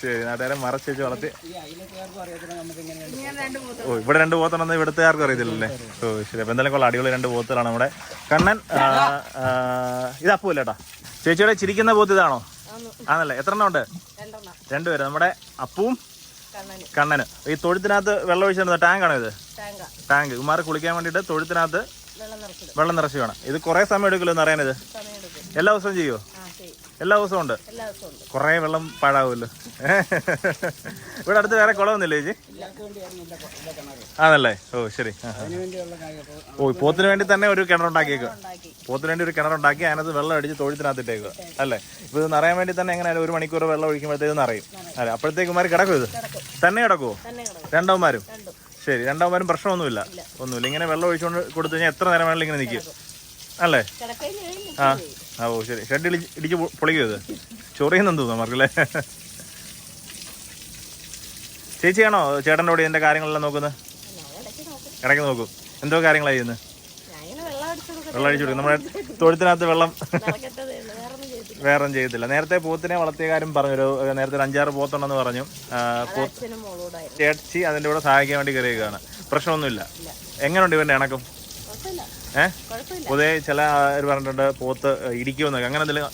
ശരി നാട്ടുകാരെ മറച്ച് വെച്ച് വളർത്തി. ഓ ഇവിടെ രണ്ട് പോത്തണെന്ന് ഇവിടുത്തെ ആർക്കും അറിയത്തില്ലല്ലേ? ഓ ശരി. അപ്പൊ എന്തായാലും കൊള്ളാം. അടിപൊളി രണ്ട് പോത്തുകളാണ് നമ്മുടെ കണ്ണൻ ഇത് അപ്പൂല്ല കേട്ടാ. ചേച്ചിയുടെ ചിരിക്കുന്ന പോത്ത് ഇതാണോ. ആണല്ലേ? എത്ര എണ്ണം ഉണ്ട്? രണ്ടുപേര്. നമ്മുടെ അപ്പവും കണ്ണന്. ഈ തൊഴുത്തിനകത്ത് വെള്ളം ഒഴിച്ചിരുന്ന ടാങ്ക് ആണോ ഇത്? ടാങ്ക. ടാങ്ക്. ഇമാർ കുളിക്കാൻ വേണ്ടിയിട്ട് തൊഴുത്തിനകത്ത് വെള്ളം നിറച്ചു വേണം. ഇത് കുറേ സമയം എടുക്കില്ലെന്ന് എന്ന് അറിയാനിത് എല്ലാ ദിവസവും ചെയ്യുമോ എല്ലാ ദിവസവും ഉണ്ട്? കുറേ വെള്ളം പാഴാവുമല്ലോ. ഇവിടെ അടുത്ത് വേറെ കുളമൊന്നുമില്ലേ ചേച്ചി? ആണല്ലേ? ഓ ശരി. ഓ പോത്തിന് വേണ്ടി തന്നെ ഒരു കിണറുണ്ടാക്കിയേക്കുക പോത്തിന് വേണ്ടി ഒരു കിണറുണ്ടാക്കി അതിനകത്ത് വെള്ളം അടിച്ച് തൊഴുത്തിനകത്തിട്ടേക്കുക അല്ലേ? ഇപ്പൊ ഇത് നിറയാൻ വേണ്ടി തന്നെ എങ്ങനെയാലും ഒരു മണിക്കൂർ വെള്ളം ഒഴിക്കുമ്പോഴത്തേക്ക് നിറയും. അല്ലേ? അപ്പോഴത്തേക്കുമാർ കിടക്കും ഇത്? തന്നെ കിടക്കുമോ തന്നെ കിടക്കും. രണ്ടവന്മാരും? രണ്ടും. ശരി രണ്ടവന്മാരും പ്രശ്നമൊന്നുമില്ല. ഒന്നുമില്ല. ഇങ്ങനെ വെള്ളം ഒഴിച്ചുകൊണ്ട് കൊടുത്തു കഴിഞ്ഞാൽ എത്ര നേരം വേണമെങ്കിലും ഇങ്ങനെ നിൽക്കും. അല്ലേ? ആ. ആ ഓ ശരി. ഷെഡ് ഇടിച്ച് ഇടിച്ച് പൊളിക്കും ഇത് ചൊറിയുന്നെന്ന് തോന്നുന്നു ചേച്ചിയാണോ ചേട്ടന്റെ കൂടെ ഇതിന്റെ കാര്യങ്ങളെല്ലാം നോക്കുന്നത്? ഇടയ്ക്ക് നോക്കും. എന്തോ കാര്യങ്ങളാണ് ചെയ്യുന്നത് വെള്ളം അടിച്ചു കൊടുക്കും. നമ്മുടെ തൊഴുത്തിനകത്ത് വെള്ളം വേറെ ഒന്നും ചെയ്തില്ല നേരത്തെ പോത്തിനെ വളർത്തിയ കാര്യം പറഞ്ഞു. ഒരു നേരത്തെ ഒരു അഞ്ചാറ് പോത്തുണ്ടെന്ന് പറഞ്ഞു. ചേച്ചി അതിന്റെ കൂടെ സഹായിക്കാൻ വേണ്ടി കയറിയേക്കാണ് പ്രശ്നമൊന്നുമില്ല. എങ്ങനെയുണ്ട് ഇവന്റെ ഇണക്കം? ഏഹ് പൊതുവെ ചില പറഞ്ഞിട്ടുണ്ട് പോത്ത് ഇടിക്കുമെന്നൊക്കെ. അങ്ങനെ എന്തെങ്കിലും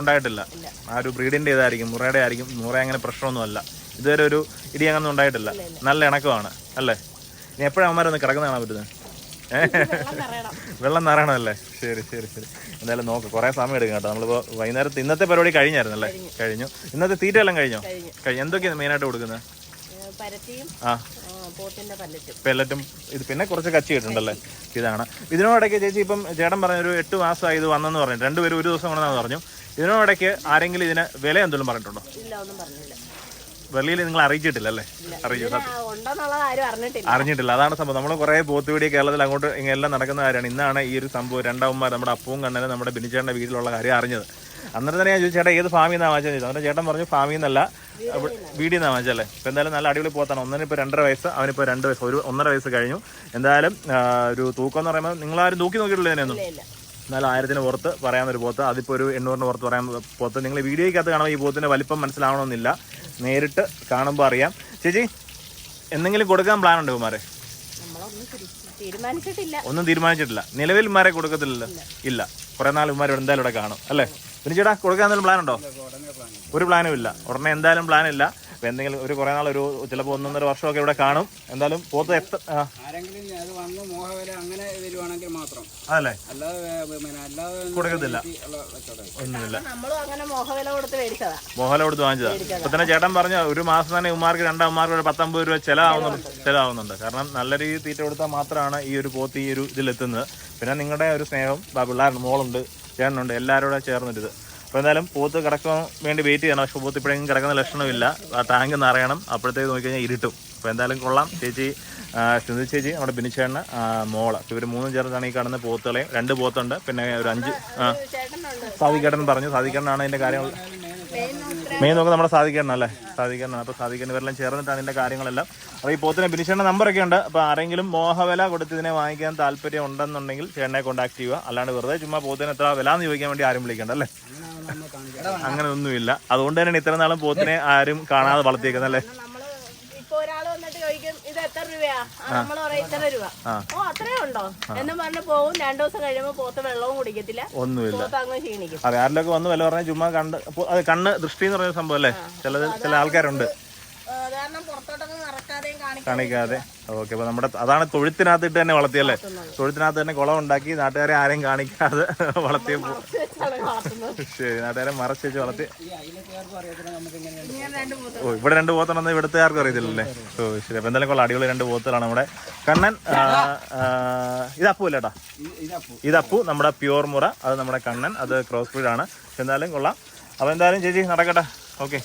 ഉണ്ടായിട്ടില്ല. ആ ഒരു ബ്രീഡിന്റെ ഇതായിരിക്കും മുറയുടെ ആയിരിക്കും മുറ അങ്ങനെ പ്രശ്നമൊന്നുമല്ല. ഇതുവരെ ഒരു ഇടി അങ്ങനെ ഉണ്ടായിട്ടില്ല നല്ല ഇണക്കമാണ് അല്ലേ? ഇനി എപ്പോഴും അവന്മാരൊന്ന് കിടക്കുന്ന കാണാൻ പറ്റുന്നത്? വെള്ളം നിറയണം. നിറയണമല്ലേ? ശരി ശരി ശരി. എന്തായാലും നോക്ക് കുറേ സമയം എടുക്കും കേട്ടോ. നമ്മളിപ്പോൾ വൈകുന്നേരത്ത് ഇന്നത്തെ പരിപാടി കഴിഞ്ഞായിരുന്നല്ലേ? കഴിഞ്ഞു. ഇന്നത്തെ തീറ്റ എല്ലാം കഴിഞ്ഞോ. കഴിഞ്ഞു. എന്തൊക്കെയാണ് മെയിനായിട്ട് കൊടുക്കുന്നത്? ആ. പല്ലറ്റും. ഇത് പിന്നെ കുറച്ച് കച്ചി കിട്ടുന്നുണ്ടല്ലേ? ഇതാണ്. ഇതിനോടൊക്കെ ചേച്ചി ഇപ്പം ചേട്ടൻ പറഞ്ഞ ഒരു എട്ട് മാസമായി ഇത് വന്നെന്ന് പറഞ്ഞു. രണ്ടുപേരും ഒരു ദിവസം കൊണ്ടെന്ന് പറഞ്ഞു. ഇതിനോടൊക്കെ ആരെങ്കിലും ഇതിന് വില എന്തെങ്കിലും പറഞ്ഞിട്ടുണ്ടോ? വെളിയിൽ നിങ്ങൾ അറിയിച്ചിട്ടില്ല അല്ലേ? അറിയിച്ചു അറിഞ്ഞിട്ടില്ല. അതാണ് സംഭവം. നമ്മൾ കുറെ പോത്ത് വീഡിയോ കേരളത്തിൽ അങ്ങോട്ട് ഇങ്ങനെ എല്ലാം നടക്കുന്ന കാര്യമാണ്. ഇന്നാണ് ഈ ഒരു സംഭവം. രണ്ടാവുമ്പോൾ നമ്മുടെ അപ്പവും കണ്ണനും നമ്മുടെ ബിനിച്ചേട്ടന്റെ വീട്ടിലുള്ള കാര്യം അറിഞ്ഞത്. അന്നേരം തന്നെ ഞാൻ ചോദിച്ചു ചേട്ടാ ഏത് ഫാമിൽ നിന്നാണ് വാങ്ങിച്ചത്? അന്നേരം ചേട്ടൻ പറഞ്ഞു ഫാമിൽ നിന്നല്ല വീടിൽ നിന്നാണ് വാങ്ങിച്ചല്ലേ ഇപ്പം എന്തായാലും നല്ല അടിപൊളി പോത്താണ്. ഒന്നിന് ഇപ്പോൾ രണ്ടര വയസ്സ് അവനിപ്പോൾ രണ്ട് വയസ്സ് ഒരു ഒന്നര വയസ്സ് കഴിഞ്ഞു. എന്തായാലും ഒരു തൂക്കം എന്ന് പറയുമ്പോൾ നിങ്ങളാരും തൂക്കി നോക്കിയിട്ടില്ല ഇതിനൊന്നും എന്നാലും ആയിരത്തിന് പുറത്ത് പറയാമെന്നൊരു ഒരു പോത്ത് അതിപ്പോൾ ഒരു എണ്ണൂറിന് പുറത്ത് പറയാൻ പോത്ത്. നിങ്ങൾ വീഡിയോയ്ക്കകത്ത് കാണുമ്പോൾ ഈ പോത്തിന്റെ വലിപ്പം മനസ്സിലാവണമെന്നില്ല. നേരിട്ട് കാണുമ്പോൾ അറിയാം. ചേച്ചി എന്തെങ്കിലും കൊടുക്കാൻ പ്ലാൻ ഉണ്ട് കുമാരെ ഒന്നും തീരുമാനിച്ചിട്ടില്ല. നിലവിൽ മാരെ കൊടുക്കത്തില്ലല്ലോ? ഇല്ല. കുറെ നാൾ ഉമ്മാർ ഇവിടെ എന്തായാലും ഇവിടെ കാണും അല്ലേ? പിന്നെ ചേട്ടാ കൊടുക്കാൻ എന്തെങ്കിലും പ്ലാൻ ഉണ്ടോ? ഒരു പ്ലാനും ഇല്ല. ഉടനെ എന്തായാലും പ്ലാൻ ഇല്ല. എന്തെങ്കിലും ഒരു കുറെ നാൾ ഒരു ചിലപ്പോൾ ഒന്നൊന്നര വർഷമൊക്കെ ഇവിടെ കാണും. എന്തായാലും പോത്ത് എത്ര ആരെങ്കിലും അത് വന്ന് മോഹവില അങ്ങനെ വരുവാണെങ്കിൽ മാത്രം. അതല്ലേ? കൊടുക്കത്തില്ല. ഒന്നുമില്ല. നമ്മളും അങ്ങനെ മോഹവില കൊടുത്ത് മേടിച്ചതാ. മോഹല കൊടുത്ത് വാങ്ങിച്ചതാ. ഇപ്പൊ തന്നെ ചേട്ടൻ പറഞ്ഞു ഒരു മാസം തന്നെ ഉമ്മാർക്ക് രണ്ടാം ഉമ്മാർക്ക് ഒരു പത്തൊമ്പത് രൂപ ചിലവാകുന്നുണ്ട് ചിലവാകുന്നുണ്ട് കാരണം നല്ല രീതിയിൽ തീറ്റ കൊടുത്താൽ മാത്രമാണ് ഈ ഒരു പോത്ത് ഈ ഒരു ഇതിലെത്തുന്നത്. പിന്നെ നിങ്ങളുടെ ഒരു സ്നേഹം പിള്ളേരുടെ പിള്ളേരുണ്ട് മോളുണ്ട്. ചേട്ടനുണ്ട് എല്ലാവരും ചേർന്നിട്ട് അപ്പോൾ എന്തായാലും പോത്ത് കിടക്കാൻ വേണ്ടി വെയിറ്റ് ചെയ്യണം. പക്ഷേ പോത്ത് ഇപ്പോഴെങ്കിലും കിടക്കുന്ന ലക്ഷണമില്ല. ആ ടാങ്ക് നിറയണം. അപ്പോഴത്തേക്ക് നോക്കിക്കഴിഞ്ഞാൽ ഇരുട്ടും. അപ്പോൾ എന്തായാലും കൊള്ളാം. ചേച്ചി സിന്ധു ചേച്ചി നമ്മുടെ ബിനിച്ചേട്ടന് ആ, മോൾ. ഇവർ മൂന്നും ചേർന്നാണ് ഈ കാണുന്ന പോത്തുകളെയും. രണ്ട് പോത്തുണ്ട്. പിന്നെ ഒരു അഞ്ച് സാധിക്കേട്ടൻ പറഞ്ഞു. സാധിക്കേട്ടനാണ് അതിന്റെ കാര്യങ്ങൾ. മെയിൻ നോക്കി നമ്മുടെ സാധിക്കണം അല്ലേ? സാധിക്കണം അപ്പോൾ സാധിക്കണം ഇവരെല്ലാം ചേർന്നിട്ടാണ് അതിന്റെ കാര്യങ്ങളെല്ലാം. അപ്പോൾ ഈ പോത്തിന് ബിനിഷേണ്ട നമ്പറൊക്കെ ഉണ്ട്. അപ്പോൾ ആരെങ്കിലും മോഹവില കൊടുത്ത് ഇതിനെ വാങ്ങിക്കാൻ താല്പര്യം ഉണ്ടെന്നുണ്ടെങ്കിൽ ചേട്ടനെ കോൺടാക്ട് ചെയ്യുക. അല്ലാണ്ട് വെറുതെ ചുമ്മാ പോത്തിന് എത്ര വില എന്ന് ചോദിക്കാൻ വേണ്ടി ആരും വിളിക്കണ്ട അല്ലേ? അങ്ങനെ അങ്ങനെ ഒന്നുമില്ല അതുകൊണ്ട് തന്നെയാണ് ഇത്ര നാളും പോത്തിനെ ആരും കാണാതെ വളർത്തിയേക്കുന്നത് അല്ലേ? ചോദിക്കും ഇത് എത്ര രൂപയാ? നമ്മൾ പറയും ഇത്ര രൂപ. ഓ അത്രയും ഉണ്ടോ? എന്ന് പറഞ്ഞു പോകും രണ്ടു ദിവസം കഴിയുമ്പോ പോത്ത് വെള്ളവും കുടിക്കത്തില്ല. ഒന്നുമില്ല. അങ്ങ് ക്ഷീണിക്കും. അതെ ആരിലൊക്കെ വന്ന് വില പറഞ്ഞാൽ ചുമ്മാ കണ്ട് അത് കണ്ണ് ദൃഷ്ടി എന്ന് പറയുന്ന സംഭവം അല്ലേ? ചില ചില ആൾക്കാരുണ്ട്. കാണിക്കാതെ ഓക്കെ അപ്പൊ നമ്മുടെ അതാണ് തൊഴുത്തിനകത്തിട്ട് തന്നെ വളർത്തിയല്ലേ? തൊഴുത്തിനകത്ത് തന്നെ കുളം ഉണ്ടാക്കി നാട്ടുകാരെ ആരെയും കാണിക്കാതെ വളർത്തിയ ശരി നാട്ടുകാരെ മറച്ച് വെച്ച് വളർത്തി ഓ ഇവിടെ രണ്ട് പോത്തുണ്ടെന്ന് ഇവിടുത്തെ ആർക്കും അറിയത്തില്ലല്ലേ? ഓ ശരി അപ്പൊ എന്തായാലും കൊള്ളാം അടിപൊളി രണ്ട് പോത്തുകളാണ് നമ്മുടെ കണ്ണൻ ഇത്. അപ്പു അല്ലേട്ടാ ഇതപ്പു ഇത് അപ്പു. നമ്മുടെ പ്യുവർ മുറ അത് നമ്മുടെ കണ്ണൻ അത് ക്രോസ് ബ്രീഡ് ആണ്. എന്തായാലും കൊള്ളാം. അപ്പൊ എന്തായാലും ചേച്ചി നടക്കട്ടെ. ഓക്കെ.